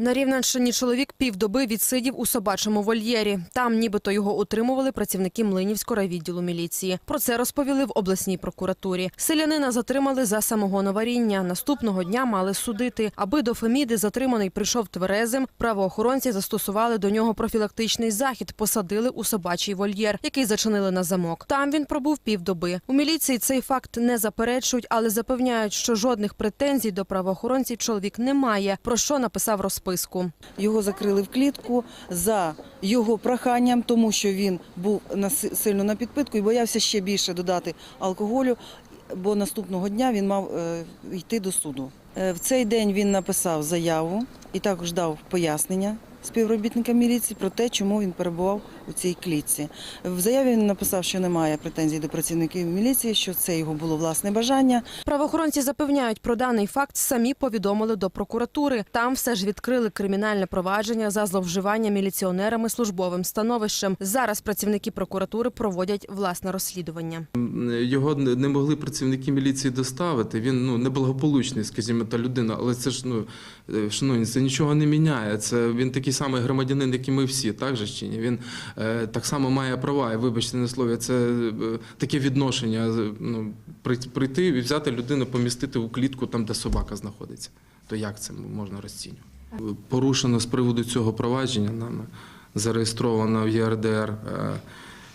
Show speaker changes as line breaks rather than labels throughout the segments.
На Рівненщині чоловік півдоби відсидів у собачому вольєрі. Там нібито його утримували працівники Млинівського райвідділу міліції. Про це розповіли в обласній прокуратурі. Селянина затримали за самогоноваріння. Наступного дня мали судити. Аби до Феміди затриманий прийшов тверезим, правоохоронці застосували до нього профілактичний захід, посадили у собачий вольєр, який зачинили на замок. Там він пробув півдоби. У міліції цей факт не заперечують, але запевняють, що жодних претензій до правоохоронців чоловік не має, про що написав розписку.
Його закрили в клітку за його проханням, тому що він був сильно на підпитку і боявся ще більше додати алкоголю, бо наступного дня він мав е, йти до суду. Е, В цей день він написав заяву і також дав пояснення співробітникам міліції про те, чому він перебував у цій клітці. В заяві він написав, що немає претензій до працівників міліції, що це його було власне бажання.
Правоохоронці запевняють, про даний факт самі повідомили до прокуратури. Там все ж відкрили кримінальне провадження за зловживання міліціонерами службовим становищем. Зараз працівники прокуратури проводять власне розслідування.
Його не могли працівники міліції доставити. Він ну неблагополучний, скажімо, та людина. Але це ж ну е, шановні, це нічого не міняє. Це він такий самий громадянин, як і ми всі, так же чи ні? Він е, так само має права. І вибачте на слові, це е, таке відношення. е, Ну прийти і взяти людину, помістити у клітку там, де собака знаходиться. То як це можна розцінювати? Порушено з приводу цього провадження нами зареєстровано в ЄРДР. е,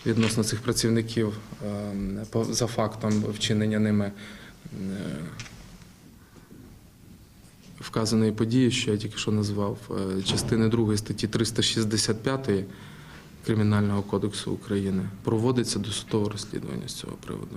відносно цих працівників е, за фактом вчинення ними е, вказаної події, що я тільки що назвав, е, частини 2 статті 365 Кримінального кодексу України проводиться досудове розслідування з цього приводу.